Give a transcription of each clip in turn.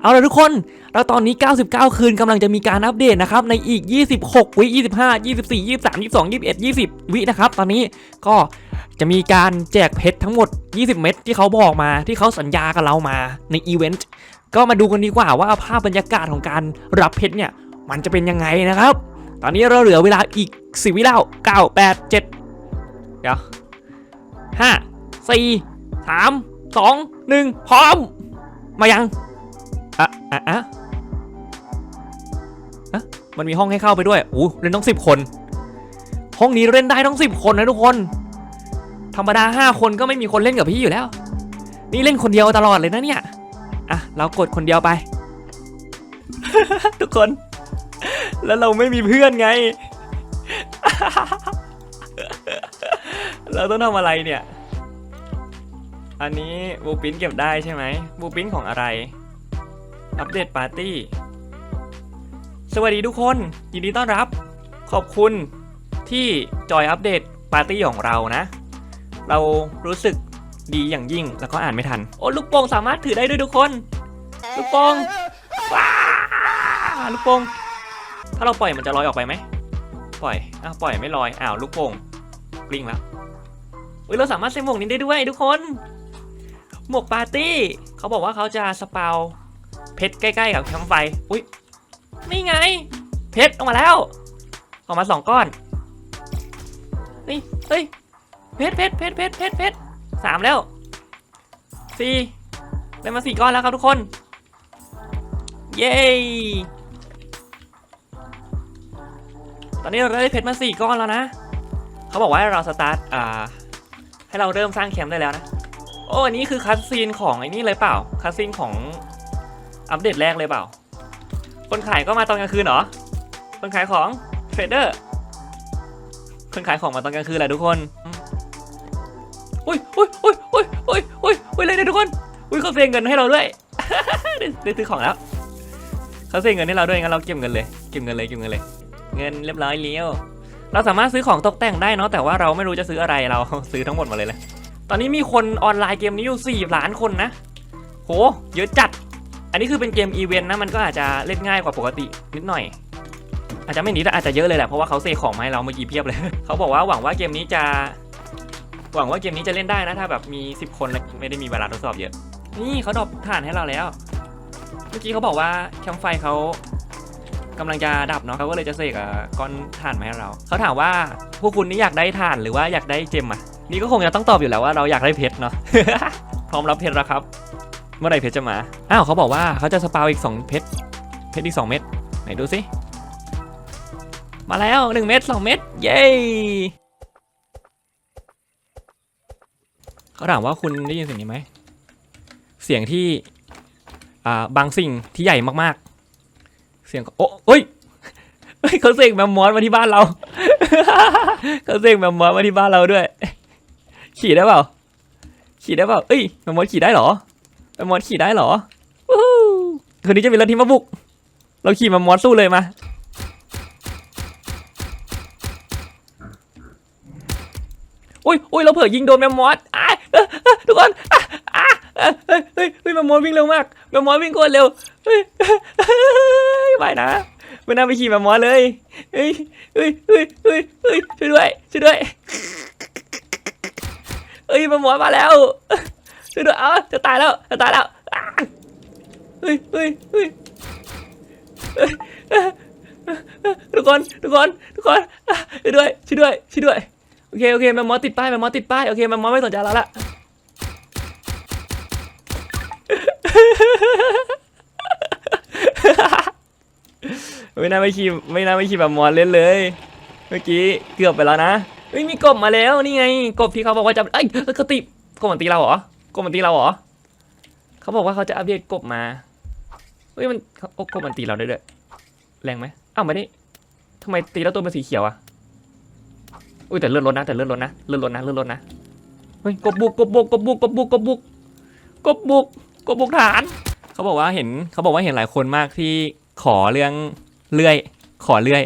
เอาละทุกคน แล้วตอนนี้ 99 คืนกำลังจะมีการอัปเดตนะครับ ในอีก 26 วิ 25 24 23 22 21 20 วินะครับ ตอนนี้ก็จะมีการแจกเพชรทั้งหมด 20 เม็ดที่เขาบอกมาที่เขาสัญญากับเรามาในอีเวนต์ก็มาดูกันดีกว่าว่าภาพบรรยากาศของการรับเพชรเนี่ย มันจะเป็นยังไงนะครับ ตอนนี้เราเหลือเวลาอีก 10 วิแล้ว9 8 7 เดี๋ยว 5 4 3 2 1 พร้อม มายัง อะอะอะอะมันมีห้องให้เข้าไปด้วยอู้เล่นต้องสิบคน ห้องนี้เล่นได้ต้องสิบคนนะทุกคน ธรรมดาห้าคนก็ไม่มีคนเล่นกับพี่อยู่แล้ว นี่เล่นคนเดียวตลอดเลยนะเนี่ย อะ เรากดคนเดียวไป ทุกคน แล้วเราไม่มีเพื่อนไง เราต้องทำอะไรเนี่ย อันนี้บูปินเก็บได้ใช่ไหมบูปินของอะไร อัปเดตปาร์ตี้ สวัสดีทุกคน ยินดีต้อนรับ ขอบคุณที่จอยอัปเดตปาร์ตี้ของเรานะ เรารู้สึกดีอย่างยิ่งแล้วก็อ่านไม่ทัน โอ้ลูกโป่งสามารถถือได้ด้วยทุกคน ลูกโป่งว้าลูกโป่งถ้าเราปล่อยมันจะลอยออกไปไหมปล่อยอ้าวปล่อยไม่ลอยอ้าวลูกโป่งกลิ้งแล้วอุ้ยเราสามารถใส่หมวกนี้ได้ด้วยทุกคน หมวกปาร์ตี้ เขาบอกว่าเขาจะสปาว ชรใกล้ๆกับแคมป์ไฟ อุ้ยนี่ไง เพชรออกมาแล้ว ออกมาสองก้อน นี่ เฮ้ย เพชรเพชรเพชรเพชรเพชรเพชรสามแล้วสี่ได้มาสี่ก้อนแล้วครับทุกคน เย้ ตอนนี้เราได้เพชรมาสี่ก้อนแล้วนะ เขาบอกว่าเราสตาร์ท อ่า ให้เราเริ่มสร้างแคมป์ได้แล้วนะ โอ้ อันนี้คือคัสซีนของไอ้นี่เลยเปล่า คัสซีนของ อัปเดตแรกเลยเปล่า คนขายก็มาตอนกลางคืนเหรอ คนขายของเทรดเดอร์ คนขายของมาตอนกลางคืนแหละทุกคนอุ้ยอุ้ยอุ้ยอุ้ยอุ้ยอุ้ยอุ้ยเลยเนี่ยทุกคน อุ้ยเขาเซ็นเงินให้เราด้วยได้ซื้อของแล้วเขาเซ็นเงินให้เราด้วยงั้นเราเก็บเงินเลยเก็บเงินเลยเก็บเงินเลย เงินเรียบร้อยเลี้ยวเราสามารถซื้อของตกแต่งได้เนาะแต่ว่าเราไม่รู้จะซื้ออะไรเราซื้อทั้งหมดมาเลยเลย ตอนนี้มีคนออนไลน์เกมนี้อยู่4ล้านคนนะ โห เยอะจัด อันนี้คือเป็นเกมอีเวนต์นะมันก็อาจจะเล่นง่ายกว่าปกตินิดหน่อย อาจจะไม่นิดแต่อาจจะเยอะเลยแหละเพราะว่าเขาเซของมาให้เราเมื่อกี้เพียบเลยเขาบอกว่าหวังว่าเกมนี้จะหวังว่าเกมนี้จะเล่นได้นะถ้าแบบมี 10 คนแล้วไม่ได้มีเวลาทดสอบเยอะ นี่เขาดรอปฐานให้เราแล้ว เมื่อกี้เขาบอกว่าแคมไฟเขากำลังจะดับเนาะเขาก็เลยจะเสกอะก้อนถ่านมาให้เรา เขาถามว่าพวกคุณนี่อยากได้ถ่านหรือว่าอยากได้เจมอะนี่ก็คงจะต้องตอบอยู่แล้วว่าเราอยากได้เพชรเนาะพร้อมรับเพชรแล้วครับ เมื่อไรเพชรจะมา อ้าวเขาบอกว่าเขาจะสปาวอีก 2 เพชร เพชรอีก 2 เม็ด ไหนดูสิ มาแล้ว 1 เม็ด2 เม็ด เย้เขาถามว่าคุณได้ยินเสียงนี้ไหม เสียงที่ อ่า บางสิ่งที่ใหญ่มากๆ เสียงโอ้เอ้ยเฮ้ยเขาเสกแมมมอสมาที่บ้านเราเขาเสกแมมมอสมาที่บ้านเราด้วย ขี่ได้เปล่า ขี่ได้เปล่า เอ้ยแมมมอสขี่ได้เหรอ แมมมอสขี่ได้เหรอวู้ฮู้คืนนี้จะมีรถทีมมาบุก เราขี่มมมอสสู้เลยมา อุ้ยอุ้ยเราเผลอยิงโดนแมมมอสอ้าทุกคนอะอะเอ้ยเฮ้ยเฮ้ยเฮ้ยแมมมอสวิ่งเร็วมากแมมมอสวิ่งโคตรเร็วเฮ้ยไม่นะไม่น่าไปขี่แมมมอสเลยเฮ้ยเฮ้ยเฮ้ยเฮ้ยเฮ้ยช่วยด้วยช่วยด้วยเฮ้ยแมมมอสมาแล้ว ช่วยด้วยเอ้าจะตายแล้วจะตายแล้วเฮ้ยเฮ้ยเฮ้ยเฮ้ยทุกคนทุกคนทุกคนช่วยด้วยช่วยด้วยช่วยด้วยโอเคโอเคแมมมอสติดป้ายแมมมอสติดป้ายโอเคแมมมอสไม่สนใจเราละไม่น่าไม่ขี่ไม่น่าไม่ขี่แบบมอสเล่นเลย เมื่อกี้เกือบไปแล้วนะเฮ้ยมีกบมาแล้วนี่ไง กบที่เขาบอกว่าจะเอ้ยเขาตีกบมันตีเราเหรอ กบมันตีเราเหรอเขาบอกว่าเขาจะอัปเดตกบมาเฮ้ยมันโอ้กบมันตีเราได้ด้วยแรงไหมอ้าวไม่ได้ทำไมตีแล้วตัวเป็นสีเขียวอะอุ้ยแต่เลื่อนรถนะแต่เลื่อนรถนะเลื่อนรถนะเลื่อนรถนะเฮ้ยกบบุกกบบุกกบบุกกบบุกกบบุกกบบุกกบบุกฐาน เขาบอกว่าเห็นเขาบอกว่าเห็นหลายคนมากที่ขอเรื่องเลื่อย ขอเลื่อย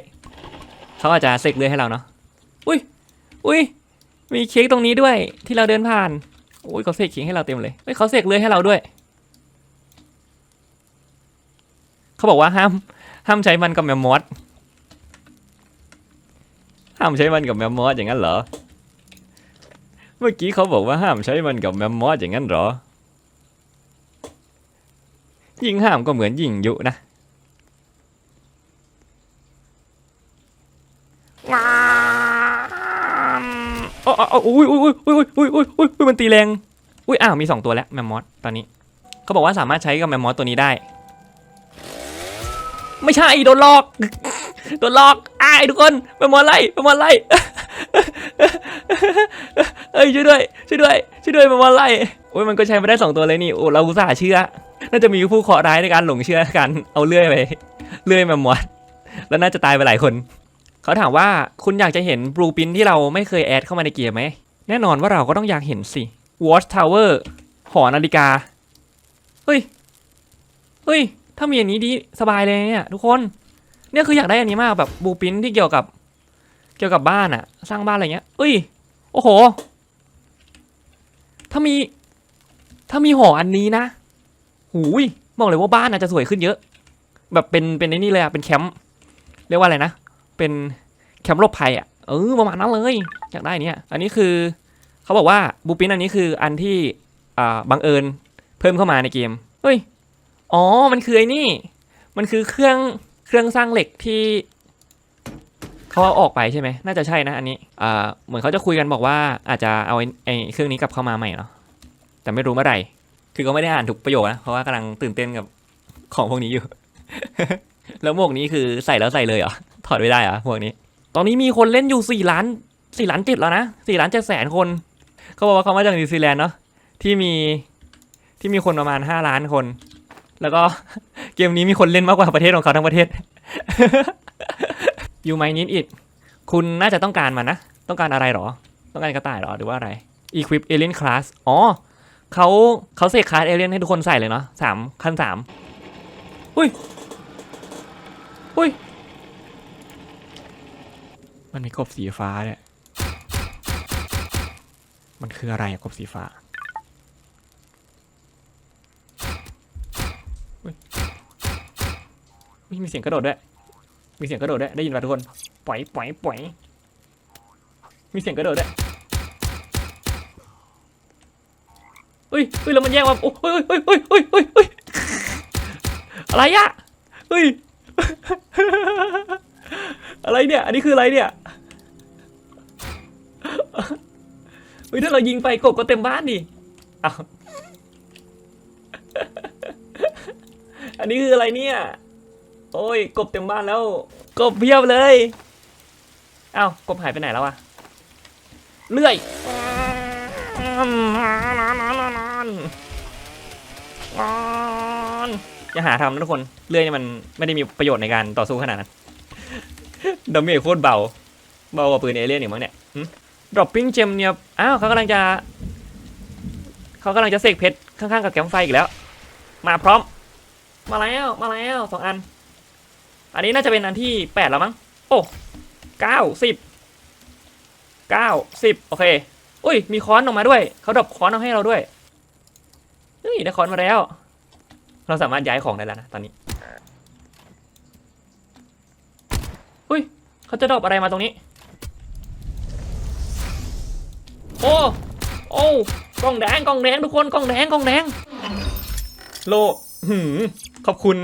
เขาอาจจะเสกเลื่อยให้เราเนาะอุ้ยอุ้ยมีเค้กตรงนี้ด้วยที่เราเดินผ่าน อุ้ยเขาเสกเค้กให้เราเต็มเลยเฮ้ยเขาเสกเลื่อยให้เราด้วย เขาบอกว่าห้ามห้ามใช้มันกับแมมมอสห้ามใช้มันกับแมมมอสอย่างนั้นเหรอ เมื่อกี้เขาบอกว่าห้ามใช้มันกับแมมมอสอย่างนั้นเหรอ ยิ่งห้ามก็เหมือนยิ่งยุนะ อุ้ยอุ้ยอุ้ยอุ้ยอุ้ยอุ้ยอุ้ยมันตีแรงอุ้ยอ้าวมีสองตัวแล้วแมมมอสตอนนี้เขาบอกว่าสามารถใช้กับแมมมอสตัวนี้ได้ ไม่ใช่โดนหลอกโดนหลอกอ้ายทุกคนแมมมอสไล่แมมมอสไล่เอ้ยช่วยด้วยช่วยด้วยช่วยด้วยแมมมอสไล่โอ้ยมันก็ใช้ไมาได้สองตัวเลยนี่โอ้เราอุตส่าห์เชื่อ น่าจะมีผู้เคราะห์ร้ายในการหลงเชื่อกันเอาเลื่อยไปเลื่อยแมมมอสแล้วน่าจะตายไปหลายคน เขาถามว่าคุณอยากจะเห็นบลูปินที่เราไม่เคยแอดเข้ามาในเกมไหม แน่นอนว่าเราก็ต้องอยากเห็นสิ Watch Tower หอนาฬิกา เฮ้ย เฮ้ย ถ้ามีอันนี้ดีสบายเลยเนี่ยทุกคน เนี่ยคืออยากได้อันนี้มากแบบบลูปินที่เกี่ยวกับ เกี่ยวกับบ้านอะสร้างบ้านอะไรเงี้ย เอ้ย โอ้โห ถ้ามี ถ้ามีหออันนี้นะ หูย บอกเลยว่าบ้านอาจจะสวยขึ้นเยอะ แบบเป็นเป็นไอ้นี่เลยอะเป็นแคมป์ เรียกว่าอะไรนะ เป็นแคมป์หลบภัยอะเออประมาณนั้นเลยอยากได้เนี่ยอันนี้คือเขาบอกว่าบูปินอันนี้คืออันที่อ่าบังเอิญเพิ่มเข้ามาในเกมเฮ้ยอ๋อมันคือไอ้นี่ มันคือเครื่องเครื่องสร้างเหล็กที่เขาเอาออกไปใช่ไหมน่าจะใช่นะอันนี้อ่าเหมือนเขาจะคุยกันบอกว่าอาจจะเอาไอ้ไอ้เครื่องนี้กลับเข้ามาใหม่เนาะแต่ไม่รู้เมื่อไหร่คือก็ไม่ได้อ่านทุกประโยคนะเพราะว่ากำลังตื่นเต้นกับของพวกนี้อยู่ แล้วหมวกนี้คือใส่แล้วใส่เลยเหรอ ถอดไม่ได้เหรอะพวกนี้ ตอนนี้มีคนเล่นอยู่สี่ล้านสี่ล้านเจ็ดแล้วนะสี่ล้านเจ็ดแสนคน เขาบอกว่าเขามาจากนิวซีแลนด์เนาะที่มีที่มีคนประมาณห้าล้านคน แล้วก็เกมนี้มีคนเล่นมากกว่าประเทศของเขาทั้งประเทศยูไมนิดอิดคุณน่าจะต้องการมันนะ ต้องการอะไรหรอ ต้องการกระต่ายหรอหรือว่าอะไร Equip Alien Class อ๋อเขาเขาเสกคลาสเอเลียนให้ทุกคนใส่เลยเนาะสามขั้นสามอุ้ยอุ้ย มันมีกบสีฟ้าเนี่ย มันคืออะไรอะกบสีฟ้ามีเสียงกระโดดด้วย มีเสียงกระโดดด้วย ได้ยินป่ะทุกคน ปล่อยปล่อยปล่อยมีเสียงกระโดดด้วยเฮ้ยเฮ้ยแล้วมันแยกมาโอ้เฮ้ยเฮ้ยเฮ้ยเฮ้ยเฮ้ยเฮ้ยอะไรอะเฮ้ย อะไรเนี่ย อันนี้คืออะไรเนี่ย เฮ้ยถ้าเรายิงไปกบก็เต็มบ้านดิเอาอันนี้คืออะไรเนี่ย โอ้ยกบเต็มบ้านแล้ว กบเพียบเลยเอ้ากบหายไปไหนแล้วอะเลื่อยอย่าหาทำนะทุกคน เลื่อยเนี่ยมันไม่ได้มีประโยชน์ในการต่อสู้ขนาดนั้นดาเมจโคตรเบา เบากว่าปืนเอเลี่ยนอีกมั้งเนี่ย ดรอปปิ้งเจมเนี่ยอ้าวเขากำลังจะเขากำลังจะเสกเพชรข้างๆกับแกมไฟอีกแล้ว มาพร้อม มาแล้วมาแล้วสองอัน อันนี้น่าจะเป็นอันที่แปดแล้วมั้งโอ้เก้าสิบเก้าสิบโอเคอุ้ยมีค้อนออกมาด้วยเขาดรอปค้อนเอาให้เราด้วยเฮ้ยได้ค้อนมาแล้ว เราสามารถย้ายของได้แล้วนะตอนนี้อุ้ยเขาจะดรอปอะไรมาตรงนี้ อ้ โอ้กล่องแดงกล่องแดงทุกคนกล่องแดงกล่องแดง โลหืมขอบคุณ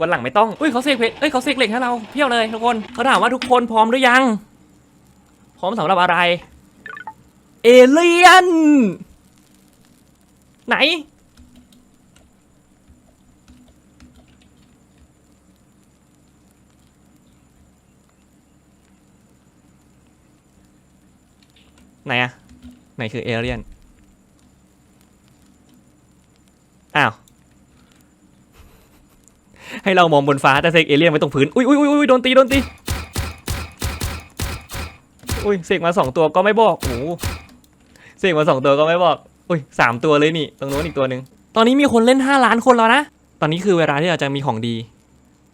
วันหลังไม่ต้องอุ้ยเขาเสกเพชรเอ้ยเขาเสกเหล็กให้เราเพียวเลยทุกคนเขาถามว่าทุกคนพร้อมหรือยัง พร้อมสำหรับอะไร เอเลียน ไหน ไหนอะ ไหนคือเอเลียน อ้าว ให้เรามองบนฟ้าแต่เสกเอเลี่ยนไว้ตรงพื้นอุ้ยอุ้ยอุ้ยอุ้ยโดนตีโดนตี อุ้ยเสกมาสองตัวก็ไม่บอกโอ้เสกมาสองตัวก็ไม่บอก อุ้ยสามตัวเลยนี่ตรงโน้นอีกตัวหนึ่งตอนนี้มีคนเล่นห้าล้านคนแล้วนะ ตอนนี้คือเวลาที่เราจะมีของดี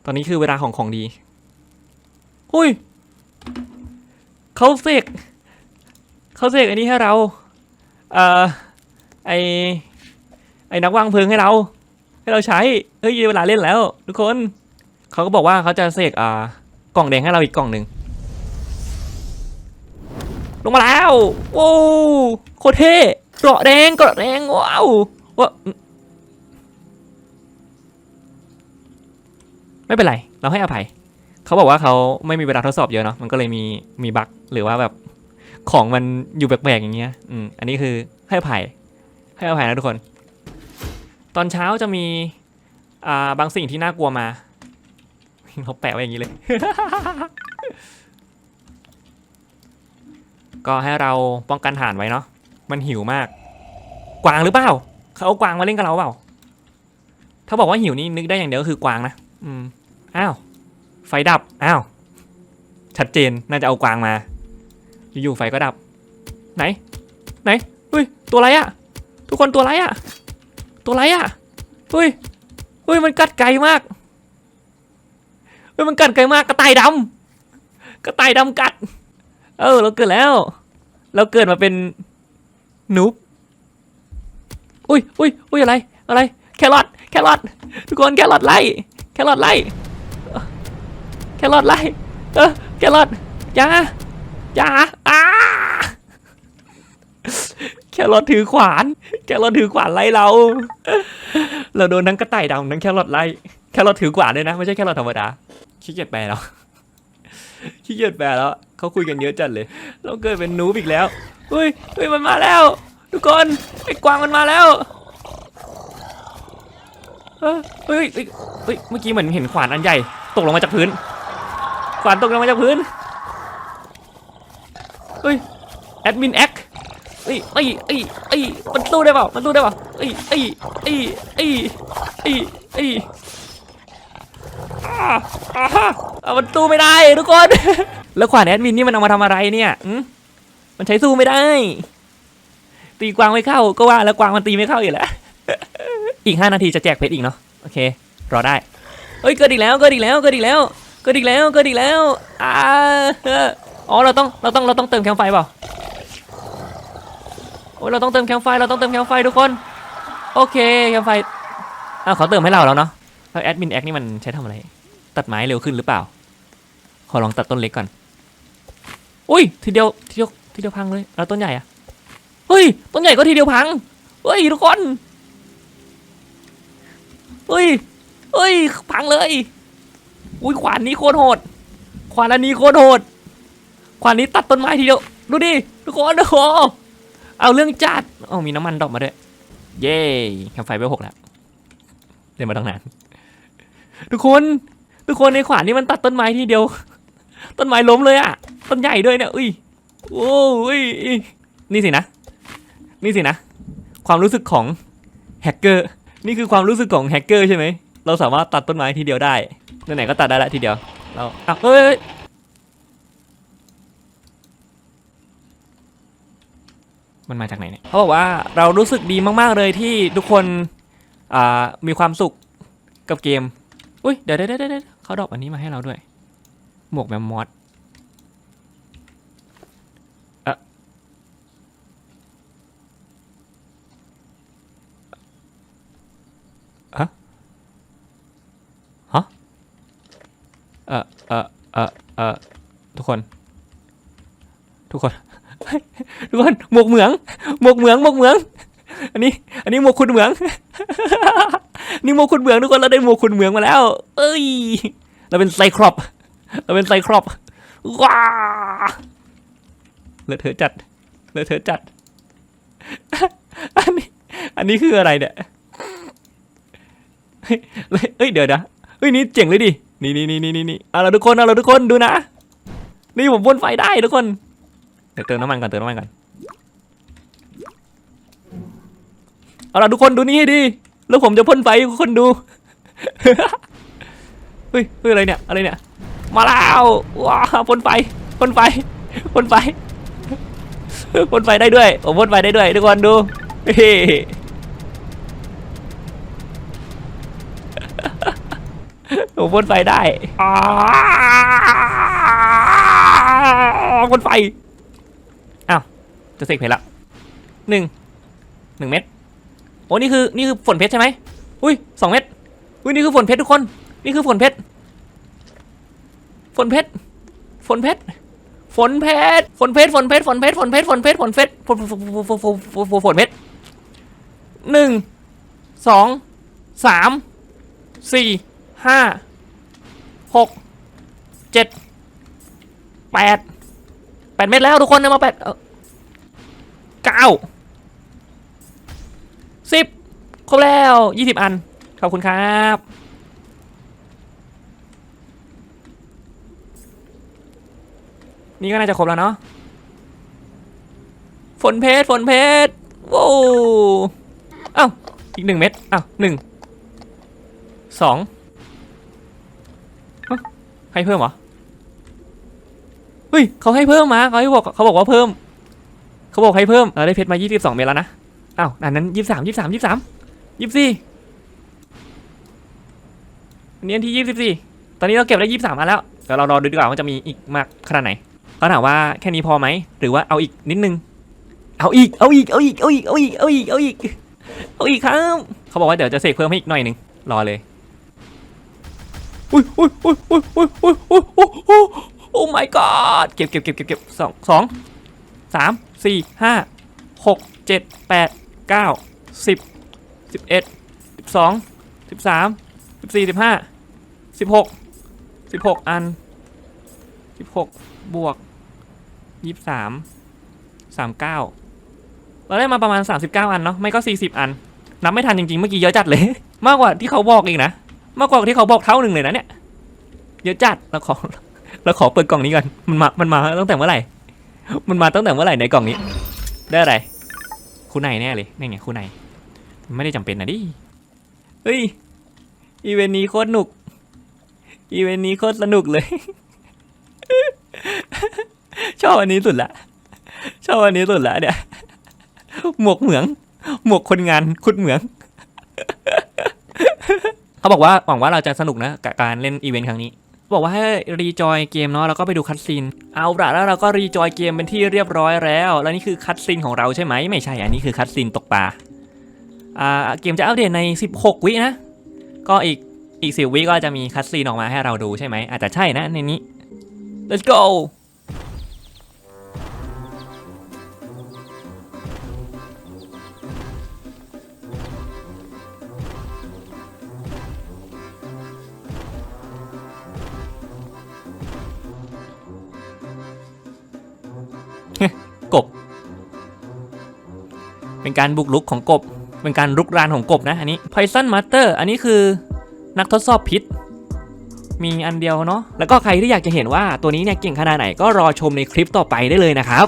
ตอนนี้คือเวลาของของดี อุ้ยเขาเสก เขาเสกอันนี้ให้เราเอ่อไอไอนักวางเพลิงให้เรา ให้เราใช้เฮ้ยเวลาเล่นแล้ว ทุกคนเขาก็บอกว่าเขาจะเสกอ่ากล่องแดงให้เราอีกกล่องหนึ่งลงมาแล้วโอ้โคตรเท่เกราะแดงเกราะแดงว้าวว้าไม่เป็นไร เราให้อภัย เขาบอกว่าเขาไม่มีเวลาทดสอบเยอะเนาะมันก็เลยมีมีบั๊กหรือว่าแบบ ของมันอยู่แปลกๆอย่างเงี้ย อืม อันนี้คือให้อภัย ให้อภัยนะทุกคน ตอนเช้าจะมีอ่าบางสิ่งที่น่ากลัวมาเขาแปะไว้อย่างนี้เลย ก็ให้เราป้องกันฐานไว้เนาะ มันหิวมาก กวางหรือเปล่า เขาเอากวางมาเล่นกับเราเปล่า ถ้าบอกว่าหิวนี่นึกได้อย่างเดียวก็คือกวางนะ อืม อ้าว ไฟดับ อ้าว ชัดเจน น่าจะเอากวางมา อยู่ๆไฟก็ดับ ไหน ไหนเฮ้ย ตัวอะไรอะทุกคนตัวอะไรอะตัวอะไรอะเฮ้ยเฮ้ยมันกัดไกลมากเฮ้ยมันกัดไกลมากกระต่ายดำกระต่ายดำกัด เออ เราเกิดแล้ว เราเกิดมาเป็นนูบอุ้ยอุ้ยอุ้ยอะไร อะไร แครอทแครอททุกคนแครอทไล่แครอทไล่แครอทไล่เออแครอทอย่าอย่า แครอทถือขวาน แครอทถือขวานไล่เรา เราโดนทั้งกระต่ายดำทั้งแครอทไล่ แครอทถือขวานด้วยนะ ไม่ใช่แครอทธรรมดา ขี้เกียจแปลแล้ว ขี้เกียจแปลแล้ว เขาคุยกันเยอะจัดเลย เราเกิดเป็นนูบอีกแล้ว เฮ้ย เฮ้ย มันมาแล้ว ทุกคน ไอ้กวางมันมาแล้ว เฮ้ยเฮ้ย เฮ้ย เมื่อกี้เหมือนเห็นขวานอันใหญ่ ตกลงมาจากพื้น ขวานตกลงมาจากพื้น เฮ้ย แอดมินแอค เอ้ยเอ้ยเอ้ยเอ้ยมันสู้ได้เปล่ามันสู้ได้เปล่าเอ้ยเอ้ยเอ้ยเอ้ยเอ้ยเอ้ยอ่าอ่าอ่ามันสู้ไม่ได้ทุกคน แล้วขวานแอดมินนี่มันเอามาทำอะไรเนี่ยอืมมันใช้สู้ไม่ได้ ตีกวางไม่เข้าก็ว่าแล้วกวางมันตีไม่เข้าอีกแล้ว อีกห้านาทีจะแจกเพชรอีกเนาะโอเค รอได้เฮ้ยเกิดอีกแล้วเกิดอีกแล้วเกิดอีกแล้วเกิดอีกแล้วเกิดอีกแล้วอ่าอ๋อเราต้องเราต้องเราต้องเติมแคมไฟเปล่า อ้ยเราต้องเติมแคมไฟเราต้องเติมแคมไฟทุกคน โอเคแคมไฟอ้าวเขาเติมให้เราแล้วเนาะแล้วแอดมินแอคนี่มันใช้ทำอะไร ตัดไม้เร็วขึ้นหรือเปล่า ขอลองตัดต้นเล็กก่อน อุ้ยทีเดียวทีเดียวทีเดียวพังเลยแล้วต้นใหญ่อะเฮ้ยต้นใหญ่ก็ทีเดียวพังเฮ้ยทุกคนเฮ้ยเฮ้ยพังเลย อุ้ยขวานนี้โคตรโหด ขวานอันนี้โคตรโหด ขวานนี้ตัดต้นไม้ทีเดียว ดูดิทุกคนโอ้โห เอาเรื่องจัดเอามีน้ำมันดอกมาด้วย เย้แคมไฟเบลหกแล้วเดินมาตั้งนาน ทุกคน ทุกคนในขวานนี้มันตัดต้นไม้ทีเดียว ต้นไม้ล้มเลยอะต้นใหญ่ด้วยเนี่ย อุ้ย โอ้ย นี่สินะ นี่สินะ ความรู้สึกของแฮกเกอร์ นี่คือความรู้สึกของแฮกเกอร์ใช่ไหม เราสามารถตัดต้นไม้ทีเดียวได้ ไหนๆก็ตัดได้ละทีเดียว เราอะเฮ้ยเฮ้ย มันมาจากไหนเนี่ยเขาบอกว่าเรารู้สึกดีมากๆเลยที่ทุกคนอ่ามีความสุขกับเกม อุ้ยเดี๋ยวเดี๋ยวเดี๋ยวเดี๋ยวเขาดรอปอันนี้มาให้เราด้วย หมวกแมมมอสเอะฮะเออเออเออเออทุกคน ทุกคน ทุกคนหมวกเหมืองหมวกเหมืองหมวกเหมือง อันนี้ อันนี้หมวกคุณเหมือง นี่หมวกคุณเหมืองทุกคนเราได้หมวกคุณเหมืองมาแล้ว เอ้ย เราเป็นไซครอปเราเป็นไซครอปว้าเลอะเทอะจัดเลอะเทอะจัด อันนี้ อันนี้คืออะไรเนี่ยเฮ้ยเฮ้ยเดี๋ยวนะเฮ้ยนี่เจ๋งเลยดินี่นี่นี่นี่นี่นี่เอาละทุกคนเอาละทุกคนดูนะ นี่ผมพ่นไฟได้ทุกคน เดี๋ยวเติมน้ำมันก่อนเติมน้ำมันก่อน เอาละทุกคนดูนี่ให้ดี แล้วผมจะพ่นไฟให้ทุกคนดู เฮ้ยเฮ้ยอะไรเนี่ย อะไรเนี่ย มาแล้วว้าพ่นไฟพ่นไฟพ่นไฟพ่นไฟได้ด้วยผมพ่นไฟได้ด้วยทุกคนดูเฮ้ผมพ่นไฟได้อ่าพ่นไฟ อ้าว จะเสกเพชรละหนึ่งหนึ่งเม็ด อ้นี่คือนี่คือฝนเพชรใช่ไหมอุ้ยสองเม็ดอุ้ยนี่คือฝนเพชรทุกคน นี่คือฝนเพชร ฝนเพชร ฝนเพชร ฝนเพชร ฝนเพชร ฝนเพชร ฝนเพชร ฝนเพชร ฝนเพชร ฝนเพชร ฝนฝนฝนฝนเพชรหนึ่งสองสามสี่ห้าหกเจ็ดแปดแปดเม็ดแล้วทุกคนเอามาแปดเก้า ครบแล้วยี่สิบอัน ขอบคุณครับ นี่ก็น่าจะครบแล้วเนาะฝนเพชรฝนเพชรโว้วเอ้าอีกหนึ่งเม็ดอ้าวหนึ่งสองให้เพิ่มเหรอเฮ้ยเขาให้เพิ่มมาเขาให้บอกเขาบอกว่าเพิ่ม เขาบอกให้เพิ่มเราได้เพชรมา 22 เม็ดแล้วนะอ้าวอันนั้น 23 23 23 24อันนี้อันที่24ตอนนี้เราเก็บได้23อันแล้วเดี๋ยวเรารอดูดีกว่าว่าจะมีอีกมากขนาดไหนเขาถามว่าแค่นี้พอไหมหรือว่าเอาอีกนิดนึง เอาอีกเอาอีกเอาอีกเอาอีกเอาอีกเอาอีกเอาอีกเอาอีกครับเขาบอกว่าเดี๋ยวจะเสกเพิ่มให้อีกหน่อยหนึ่งรอเลยอุ้ยอุ้ยอุ้ยอุ้ยอุ้ยอุ้ยอุ้ยอุ้ยอุ้ยโอ้ my god เก็บเก็บเก็บเก็บเก็บสองสองสามสี่ห้าหกเจ็ดแปดเก้าสิบ สิบเอ็ดสิบสองสิบสามสิบสี่สิบห้าสิบหกสิบหกอันสิบหกบวกยี่สิบสามสามเก้าเราได้มาประมาณ39อันเนาะไม่ก็40อัน นับไม่ทันจริงๆ เมื่อกี้เยอะจัดเลย มากกว่าที่เขาบอกอีกนะ มากกว่าที่เขาบอกเท่าหนึ่งเลยนะเนี่ย เยอะจัดเราขอเราขอเปิดกล่องนี้ก่อนมันมา มันมาตั้งแต่เมื่อไหร่ มันมาตั้งแต่เมื่อไหร่ในกล่องนี้ ได้อะไร คู่ในแน่เลยนี่ไงคู่ใน ไม่ได้จำเป็นนะดิ เฮ้ย อีเวนต์นี้โคตรหนุก อีเวนต์นี้โคตรสนุกเลย ชอบอันนี้สุดละ ชอบอันนี้สุดละเนี่ย หมวกเหมือง หมวกคนงานขุดเหมือง เขาบอกว่าหวังว่าเราจะสนุกนะกับการเล่นอีเวนต์ครั้งนี้บอกว่าให้รีจอยเกมเนาะแล้วก็ไปดูคัตซีนเอาละแล้วเราก็รีจอยเกมเป็นที่เรียบร้อยแล้ว แล้วนี่คือคัตซีนของเราใช่ไหมไม่ใช่อันนี้คือคัตซีนตกปลา เกมจะอัปเดตใน 16 วินะ ก็อีกอีก10วิก็จะมีคัตซีนออกมาให้เราดูใช่ไหมอาจจะใช่นะในนี้ let's go กบ เป็นการบุกรุกของกบ เป็นการรุกรานของกบนะอันนี้ Poison Master อันนี้คือนักทดสอบพิษ มีอันเดียวเนาะแล้วก็ใครที่อยากจะเห็นว่าตัวนี้เนี่ยเก่งขนาดไหนก็รอชมในคลิปต่อไปได้เลยนะครับ